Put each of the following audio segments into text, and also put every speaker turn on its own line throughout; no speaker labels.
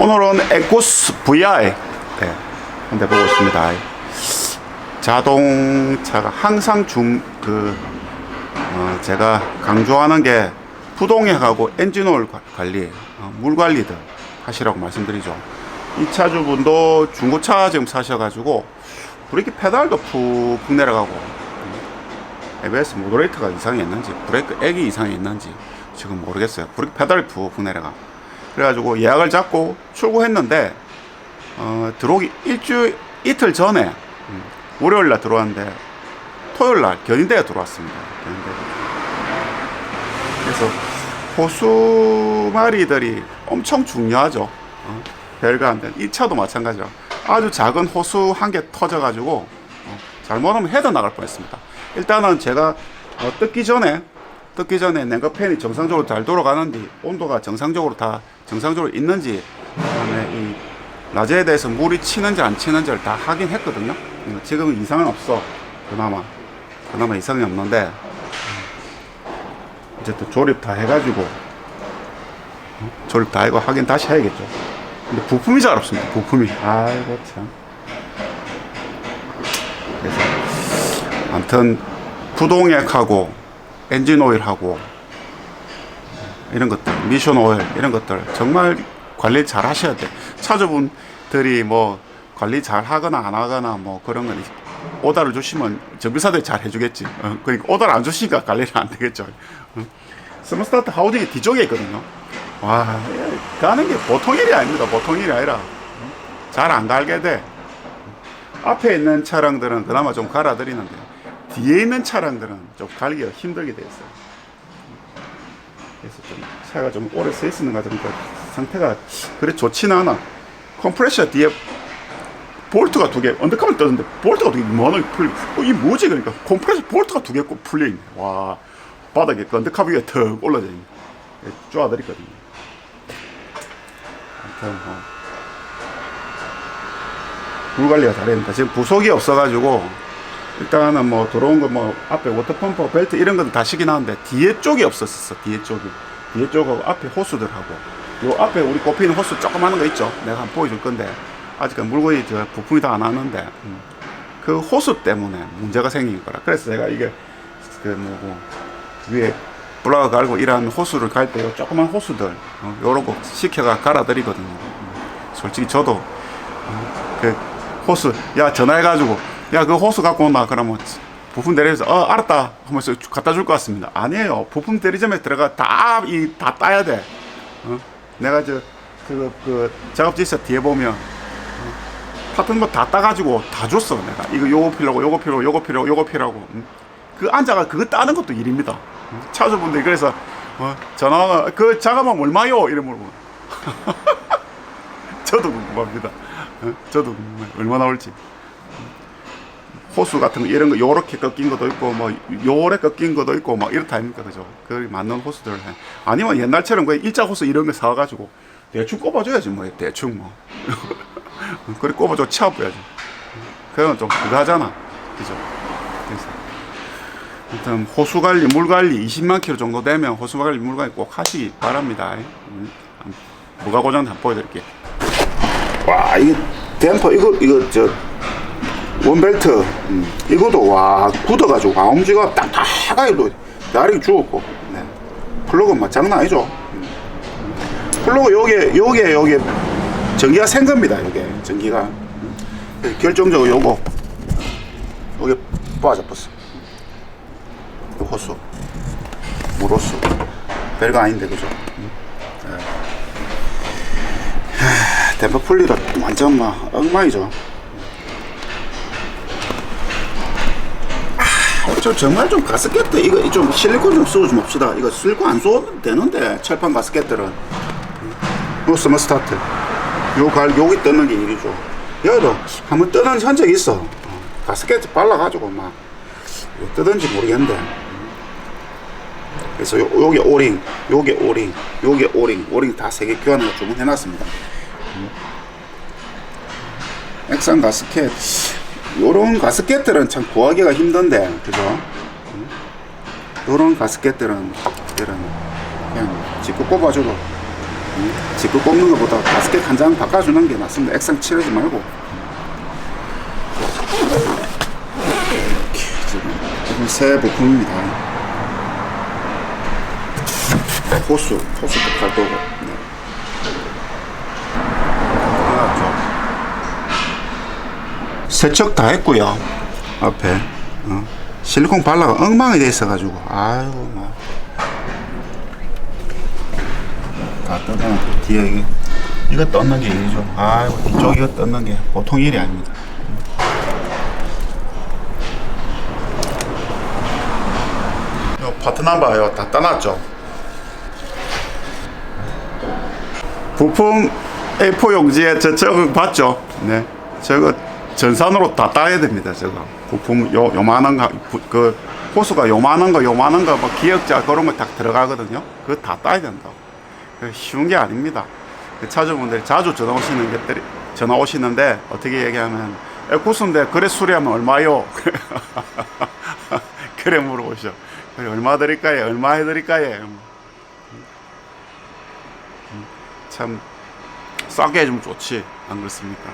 오늘은 에코스 VR 네, 한대 보고 있습니다. 자동차가 항상 중 그 어, 제가 강조하는 게 부동액하고 엔진오일 관- 관리, 어, 물 관리들 하시라고 말씀드리죠. 이 차주분도 중고차 지금 사셔가지고 브레이크 페달도 푹 푹 내려가고 ABS 모더레이터가 이상했는지 브레이크 액이 이상했는지 지금 모르겠어요. 브레이크 페달이 푹 푹 내려가. 그래가지고 예약을 잡고 출고했는데 어, 들어오기 일주 이틀 전에 음, 월요일 날 들어왔는데 토요일 날 견인대가 들어왔습니다. 견인대. 그래서 호수마리들이 엄청 중요하죠. 어, 별거 안 된. 이 차도 마찬가지로 아주 작은 호수 한 개 터져가지고 어, 잘못하면 헤드 나갈 뻔했습니다. 일단은 제가 어, 뜯기 전에 뜯기 전에 냉각팬이 정상적으로 잘 돌아가는지 온도가 정상적으로 다 정상적으로 있는지 그다음에 이 라제에 대해서 물이 치는지 안 치는지를 다 확인했거든요. 음, 지금은 이상은 없어. 그나마 그나마 이상이 없는데 음, 어쨌든 조립 다 해가지고 어? 조립 다 해고 확인 다시 해야겠죠. 근데 부품이 잘 없습니다. 부품이 아이고 참. 그래서 아무튼 부동액하고 엔진 오일하고 이런 것들 미션 오일 이런 것들 정말 관리 잘 하셔야 돼. 차주분들이 뭐 관리 잘 하거나 안 하거나 뭐 그런 건 오다를 주시면 정비사들이 잘 해주겠지. 어, 그러니까 오다를 안 주시니까 관리를 안 되겠죠. 어. 스마스타트 하우징이 뒤쪽에 있거든요. 와 가는 게 보통 일이 아닙니다. 보통 일이 아니라 잘 안 갈게 돼. 앞에 있는 차량들은 그나마 좀 갈아드리는데 뒤에 있는 차량들은 좀 갈기가 힘들게 돼 있어요. 그래서 좀 차가 좀 오래 서 있는 것 같으니까 상태가 그래 좋지는 않아. 컴프레셔 뒤에 볼트가 두 개, 언더카을 뜨는데 볼트가 두 개 뭐하는 풀려. 어, 이 뭐지? 그러니까 컴프레셔 볼트가 두 개 꼭 풀려 있네. 와 바닥에 그 언더카 위에 턱 올라져 있네. 쪼아드리거든요. 아무튼 뭐. 물 관리가 잘했는데 지금 부속이 없어가지고 일단은 뭐 들어온 거 뭐 앞에 워터펌프 벨트 이런 것도 다 시긴 하는데 뒤에 쪽이 없었었어 뒤에 쪽이. 뒤에 쪽하고 앞에 호수들하고. 요 앞에 우리 꼽히는 호수 조그마한 거 있죠? 내가 한번 보여줄 건데. 아직은 물건이 저 부품이 다 안 왔는데. 음. 그 호수 때문에 문제가 생긴 거라. 그래서 제가 이게 그 뭐고 위에 블라가 갈고 이런 호수를 갈때 조그만 호수들 어, 요런 거 시켜가 갈아드리거든요. 음. 솔직히 저도 어, 그 호수 야 전화해가지고 야 그 호수 갖고 온나 그러면 부품 대리점에서 어 알았다. 하면서 주- 갖다 줄 것 같습니다. 아니에요. 부품 대리점에 들어가 다 이다 따야 돼. 어? 내가 저 그 그 작업지에서 뒤에 보면 어, 파튼 거다 따가지고 다 줬어 내가. 이거 요거 필요하고 요거 필요하고 요거 필요하고 요거 필요하고. 음. 그 앉아가 그거 따는 것도 일입니다. 음. 차주분들이 그래서 어, 전화가 그 작업하면 얼마요? 이래 물어보 저도 궁금합니다. 어? 저도 궁금해요 얼마 나올지 호수 같은 거 이런 거 요렇게 꺾인 것도 있고 뭐 요래 꺾인 것도 있고 막 이렇다 아닙니까? 그죠? 그 맞는 호수들. 해 아니면 옛날처럼 그 일자 호수 이런 거 사가지고 대충 꼽아줘야지 뭐 대충 뭐. 그래 꼽아줘 치아부야지. 그건 좀 그거 하잖아. 그죠? 그래서. 일단 호수 관리 물 관리 20만 킬로 정도 되면 호수 관리 물 관리 꼭 하시기 바랍니다. 음, 뭐가 고장인지 한번 보여드릴게요. 와 이게 댐퍼 이거 이거 저 원벨트. 음, 이것도 와 굳어가지고 가음지가 딱딱하게 또 날이 죽었고. 네. 플러그는 막 장난 아니죠. 음. 플러그 요게 요게 요게 전기가 센 겁니다 요게. 전기가. 음. 결정적으로 요거. 요게 빠져버렸어. 요 호수. 물호수. 별거 아닌데 그죠? 음. 네. 하, 댐퍼 풀리다 완전 막 엉망이죠 저 정말 좀 가스켓트 이거 좀 실리콘 좀 쏘고 좀 합시다. 이거 실리콘 안 쏘면 되는데 철판 가스켓들은 요 스마 스타트 요갈 여기 뜨는 게 일이죠. 여기도 한번 뜨는 현적이 있어. 어, 가스켓 발라가지고 막 뜨든지 모르겠는데. 그래서 요, 요게 오링, 요게 오링, 요게 오링, 오링 다 세 개 교환을 주문해놨습니다. 액상 가스켓 요런 가스켓들은 참 구하기가 힘든데 그죠? 음? 요런 가스켓들은 그냥 직구 꼽아줘도 지금 꼽는 것보다 가스켓 한 장 바꿔주는 게 낫습니다. 액상 칠하지 말고. 지금 새 부품입니다. 호수, 호수도 갈 거고. 네. 나왔죠. 세척 다 했고요. 앞에 어. 실리콘 발라가 엉망이 돼 있어가지고 아이고 막. 다 뜯어 뒤에 이게 이거 뜯는 게 일이죠. 아이고 이쪽 이거 뜯는 게 보통 일이 아닙니다. 요 파트 넘버 이거 다 떠났죠. 부품 A4 용지에 저 저거 봤죠? 네, 저거 전산으로 다 따야 됩니다. 저거 부품 요 요만한 거, 부- 그 호수가 요만한 거, 요만한 거, 뭐 기역자 그런 거다 들어가거든요. 그거 다 따야 된다고. 그 쉬운 게 아닙니다. 그 차주분들이 자주 전화 오시는 것들이 전화 오시는데 어떻게 얘기하면 에쿠스인데 그래 수리하면 얼마요? 그래 물어보셔. 그래 얼마 드릴까요? 얼마 해드릴까요? 참 싸게 해주면 좋지 안 그렇습니까?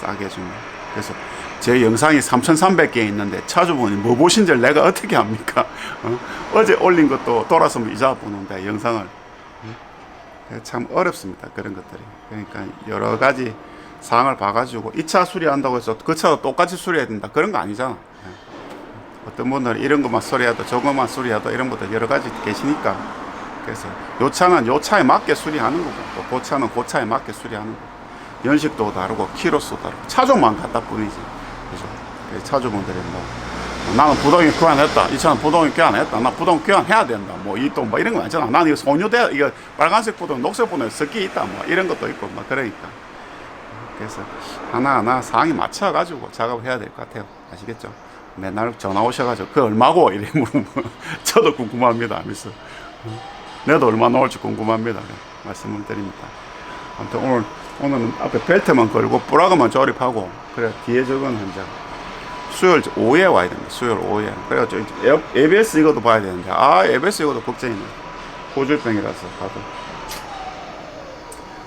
싸게 해주면 그래서 제 영상이 3,300개 있는데 차주분이 뭐 보신 줄 내가 어떻게 합니까? 어? 제 올린 것도 돌아서 이자 보는데 영상을 음? 참 어렵습니다 그런 것들이 그러니까 여러 가지 사항을 봐가지고 이 차 수리한다고 해서 그 차도 똑같이 수리해야 된다 그런 거 아니잖아 예. 어떤 분들은 이런 것만 수리해도 저것만 수리해도 이런 것도 여러 가지 계시니까 그래서 요 차는 요 차에 맞게 수리하는 거고 또 그 차는 그 차에 맞게 수리하는 거고 연식도 다르고 키로수도 다르고 차종만 같다 뿐이지. 그죠? 그래서 차주분들이 뭐 나는 부동이 교환했다. 이 차는 부동이 교환했다. 나 부동 교환해야 된다. 뭐 이 또뭐 이런 거 아니잖아. 나는 이거 소유돼. 이거 빨간색 부동 녹색 부동 섞이 있다. 뭐 이런 것도 있고 막 그러니까. 그래서 하나하나 상황에 맞춰 가지고 작업을 해야 될 것 같아요. 아시겠죠? 맨날 전화 오셔가지고 그 얼마고? 이래 물으면 저도 궁금합니다 하면서. 내도 얼마 나올지 궁금합니다. 네, 말씀을 드립니다. 아무튼 오늘, 오늘은 앞에 벨트만 걸고 뿌라그만 조립하고, 그래, 뒤에 적은 현장. 수요일 오후에 와야 됩니다. 수요일 오후에. 그래가지고, 이제 ABS 이것도 봐야 되는데, 아, ABS 이것도 걱정이네. 호줄병이라서, 가도.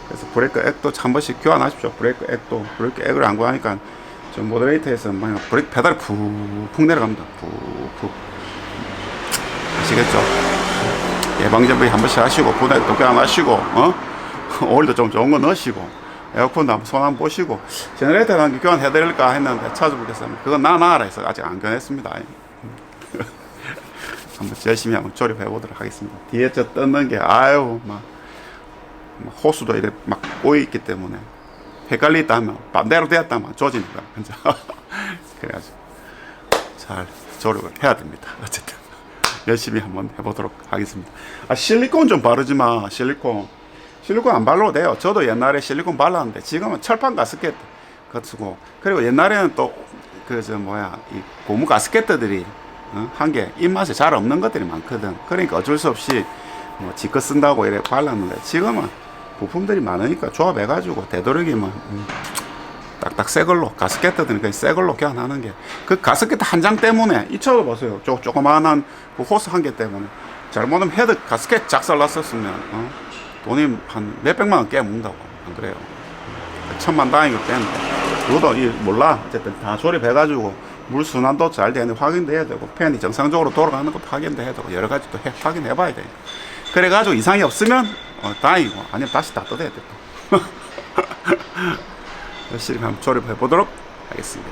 그래서 브레이크 액도 한 번씩 교환하십시오. 브레이크 액도. 브레이크 액을 안 교환하니까, 저 모더레이터에서 막 브레이크 페달이 푹푹 내려갑니다. 푹푹. 아시겠죠? 예방접의 한 번씩 하시고 분해 또 교환 하시고 어 오일도 좀 좋은 거 넣으시고 에어컨도 한번 손 한번 보시고 제너레이터 한개 교환해 드릴까 했는데 차주분께서 그건 나 나라 해서 아직 안 교환했습니다. 한번 열심히 한번 조립해 보도록 하겠습니다. 뒤에 저 뜯는 게 아유 막, 막 호수도 이래 막 꼬여 있기 때문에 헷갈리다 하면 반대로 되었다 면 조지니까. 진짜 그래가지고 잘 조립을 해야 됩니다. 어쨌든 열심히 한번 해보도록 하겠습니다. 아, 실리콘 좀 바르지 마, 실리콘. 실리콘 안 발라도 돼요. 저도 옛날에 실리콘 발랐는데 지금은 철판 가스켓 그거 쓰고 그리고 옛날에는 또 그 저 뭐야 이 고무 가스켓들이 어? 한게 입맛에 잘 없는 것들이 많거든. 그러니까 어쩔 수 없이 뭐 지껏 쓴다고 이래 발랐는데 지금은 부품들이 많으니까 조합해가지고 되도록이면 음, 딱딱 새 걸로 가스켓들은 그냥 새 걸로 교환하는 게 그 가스켓 한 장 때문에 이 차도 보세요 조, 조그마한 그 호스 한 개 때문에 잘못하면 헤드 가스켓 작살났었으면 어? 돈이 한 몇백만 원 깨문다고. 안 그래요. 천만 단위로 깨는데. 그것도 이 몰라. 어쨌든 다 조립해가지고 물 순환도 잘 되는데 확인돼야 되고 팬이 정상적으로 돌아가는 것도 확인돼야 되고 여러 가지 또 해- 확인해봐야 돼 그래가지고 이상이 없으면 어, 다행이고 아니면 다시 다 뜯어야 돼 또. 열심히 한번 조립해 보도록 하겠습니다.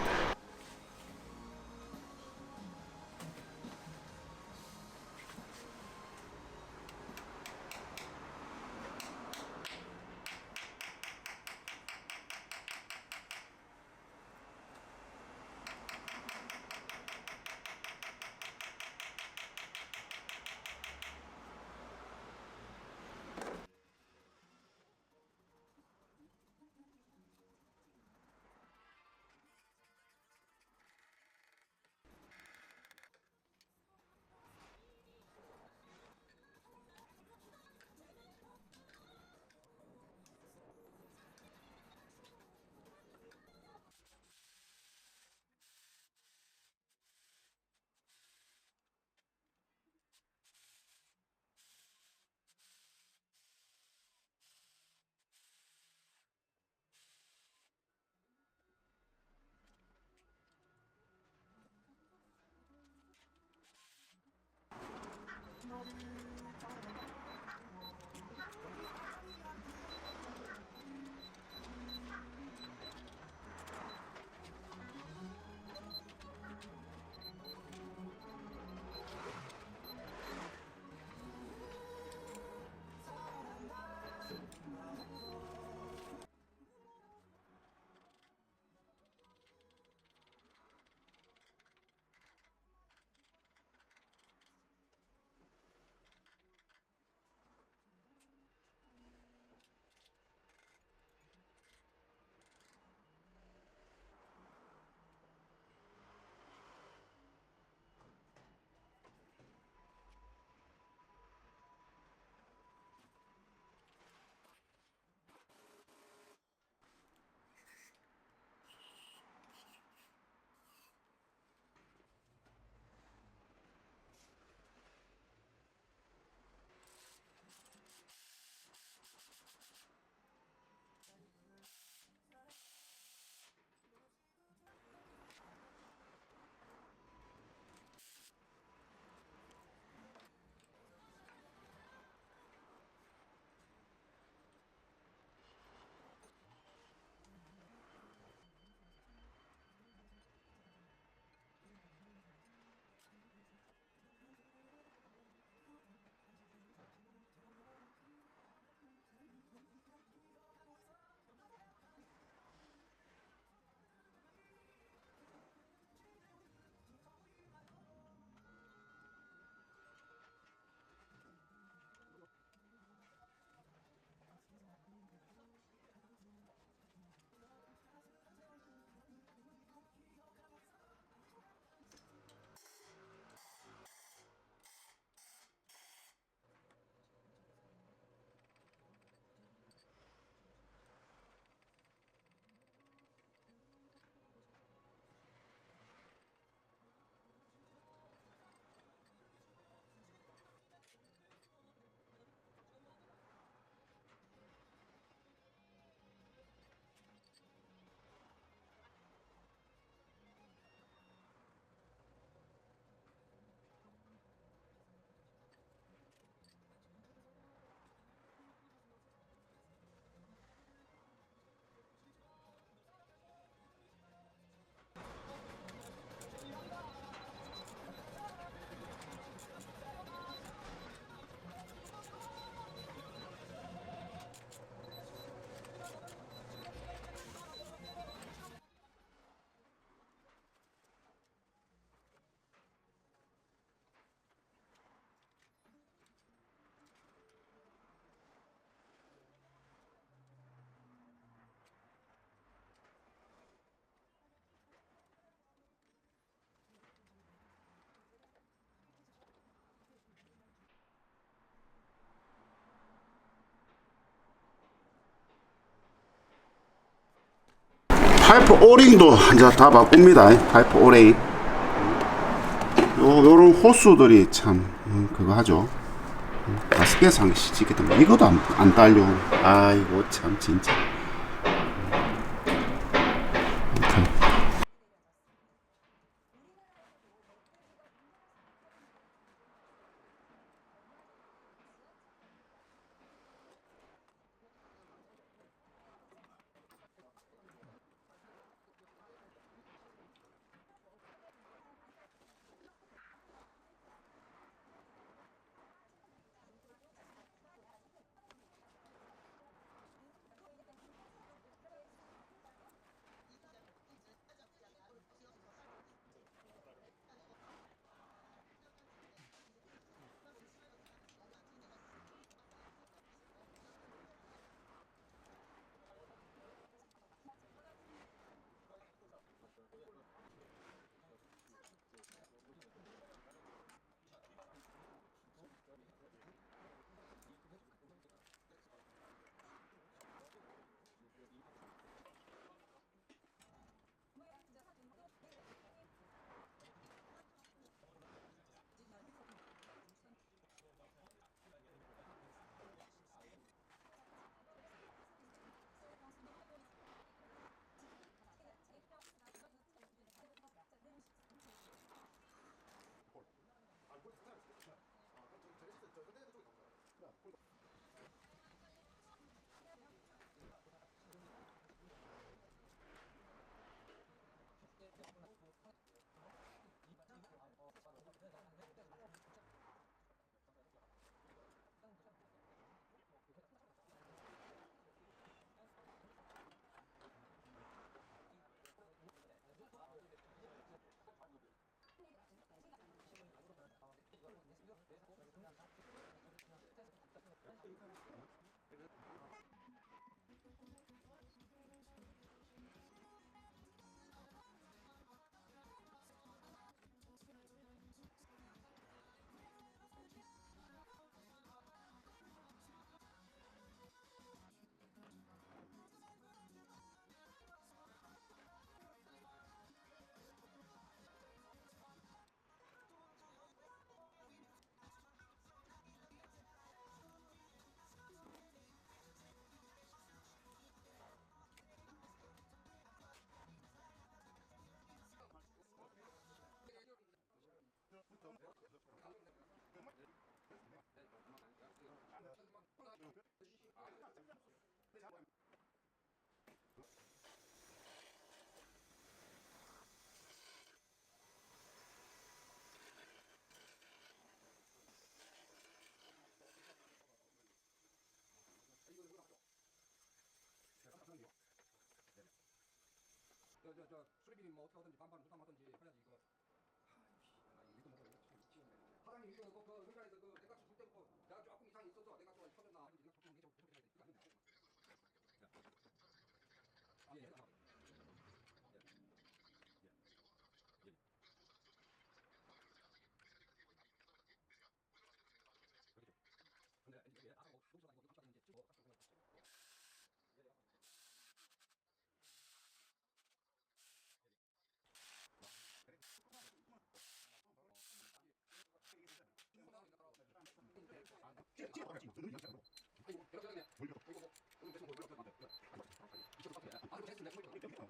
파이프 오링도 이제 다 바꿉니다. 파이프 오링. 요, 요런 호수들이 참, 음, 그거 하죠. 음, 가스켓상 시키겠다. 이것도 안, 안 딸려. 아이고, 참, 진짜.
저, 저, 저, 수리비는 뭐 어떻게 하든지 반반 부담하든지 Look at it.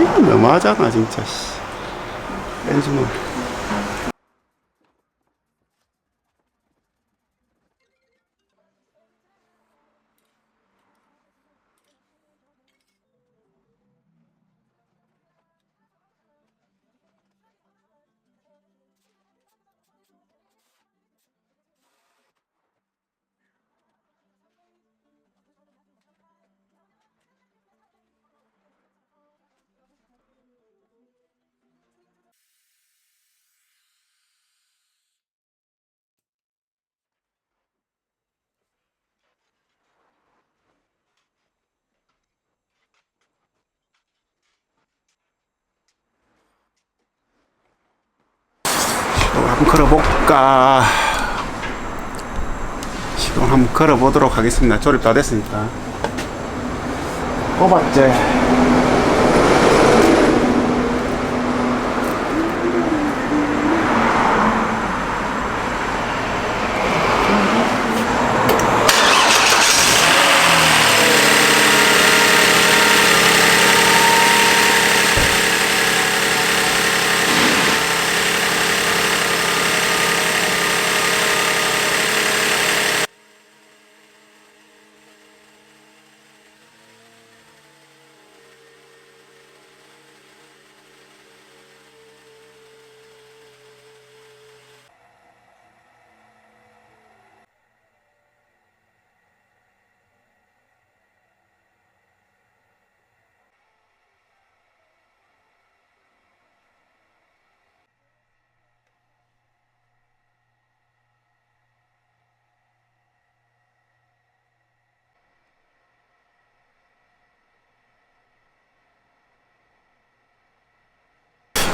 이거
너무하잖아 진짜 씨. 뺀수만 한번 걸어볼까? 시동 한번 걸어보도록 하겠습니다. 조립 다 됐으니까? 꼽았지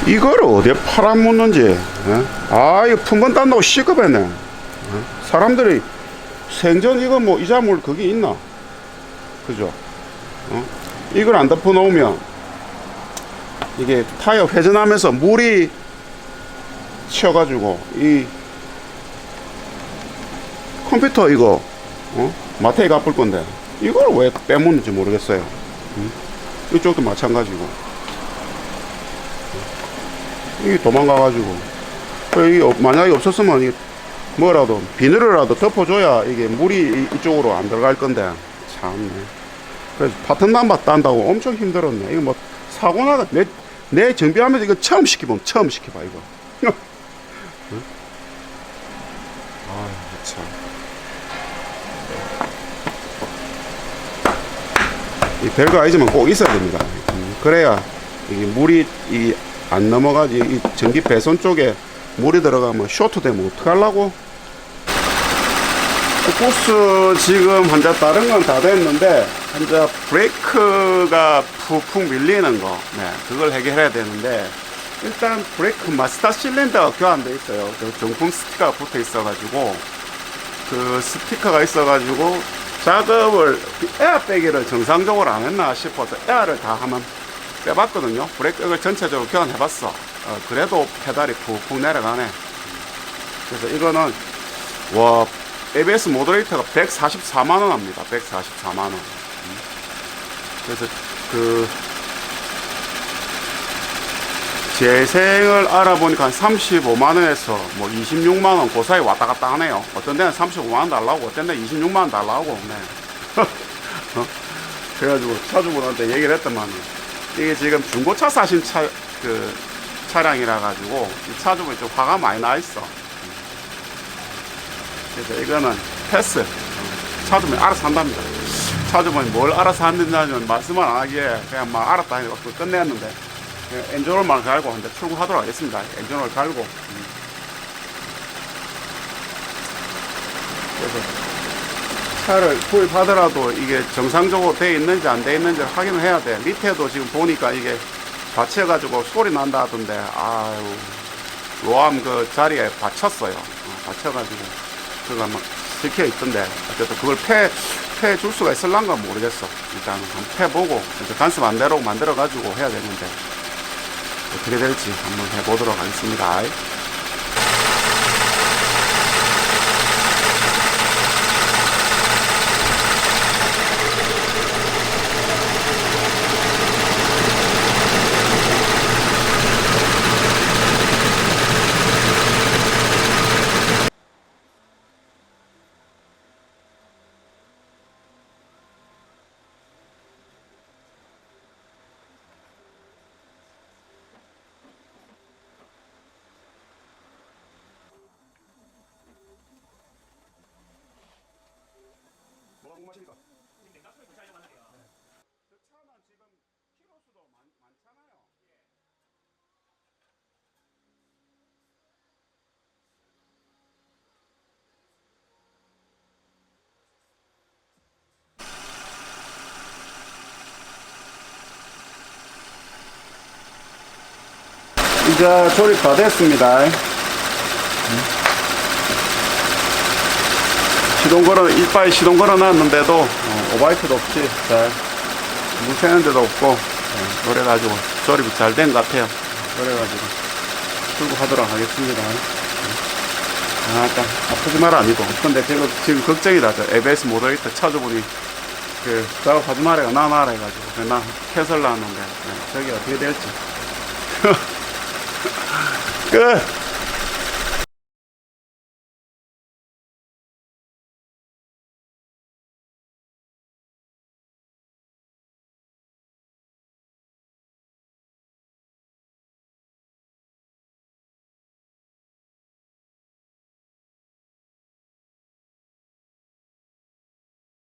이거를 어디에 팔아먹는지 어? 아 이거 품번 딴다고 시급했네 어? 사람들이 생전 이거 뭐 이자물 그게 있나 그죠 어? 이걸 안 덮어 놓으면 이게 타이어 회전하면서 물이 치여가지고 이 컴퓨터 이거 어? 마테이 갚을 건데 이걸 왜 빼먹는지 모르겠어요 응? 이쪽도 마찬가지고 이게 도망가가지고. 이게 없- 만약에 없었으면 이 뭐라도 비닐이라도 덮어줘야 이게 물이 이- 이쪽으로 안 들어갈 건데. 참네. 그래서 파튼 남바 딴다고 엄청 힘들었네. 이거 뭐 사고 나가 내, 내 정비하면서 이거 처음 시켜보면 처음 시켜봐 이거. 응? 아참. 이 별거 아니지만 꼭 있어야 됩니다. 음, 그래야 이게 물이 이 안 넘어가지 이 전기 배선 쪽에 물이 들어가면 쇼트 되면 어떡하려고? 코스 지금 환자 다른 건 다 됐는데 환자 브레이크가 푹푹 밀리는 거, 네, 그걸 해결해야 되는데 일단 브레이크 마스터 실린더가 교환돼 있어요. 그 정품 스티커가 붙어 있어 가지고 그 스티커가 있어 가지고 작업을 에어 빼기를 정상적으로 안 했나 싶어서 에어를 다 한번 빼봤거든요. 브레이크를 전체적으로 교환해봤어. 어, 그래도 페달이 푹푹 내려가네. 그래서 이거는 와 ABS 모더레이터가 144만 원 합니다. 144만 원. 음. 그래서 그 재생을 알아보니까 한 35만 원에서 뭐 26만 원그 사이 왔다 갔다 하네요. 어떤 데는 35만 원 달라고, 어떤 데는 26만 원 달라고. 네. 어? 그래가지고 차주분한테 얘기를 했더만 이게 지금 중고차 사신 차 그 차량이라 가지고 이 차주분이 좀 화가 많이 나 있어. 그래서 이거는 패스. 어, 차주분이 알아서 한답니다. 차주분이 뭘 알아서 하는지는 말씀을 안 하기에 그냥 막 알았다 해서 끝냈는데 엔진오일만 갈고 이제 출고하도록 하겠습니다. 엔진오일 갈고. 음. 그래서 차를 구입하더라도 이게 정상적으로 돼 있는지 안 돼 있는지 확인을 해야 돼. 밑에도 지금 보니까 이게 받쳐가지고 소리 난다 하던데, 아유, 로암 그 자리에 받쳤어요. 어, 받쳐가지고, 그거 막 적혀 있던데, 어쨌든 그걸 패, 패 줄 수가 있을란가 모르겠어. 일단 한번 패보고, 이제 간섭 안 되도록 만들어가지고 해야 되는데, 어떻게 될지 한번 해보도록 하겠습니다.
말씀하십니까?
저 차는 지금 키로수도 많, 많잖아요. 이제 조립 다 됐습니다. 시동 걸어, 이빨 시동 걸어 놨는데도, 어, 오바이트도 없이 잘, 물 새는 데도 없고, 어, 그래가지고 조립이 잘 된 것 같아요. 그래가지고, 출고하도록 하겠습니다. 아, 딱, 아프지 마라 아니고. 근데 지금, 지금 걱정이다. 저 ABS 모더리터 차주분이, 그, 작업하지 마라, 나와라 해가지고, 그나 캐설 나왔는데, 네, 저기 어떻게 될지. 끝!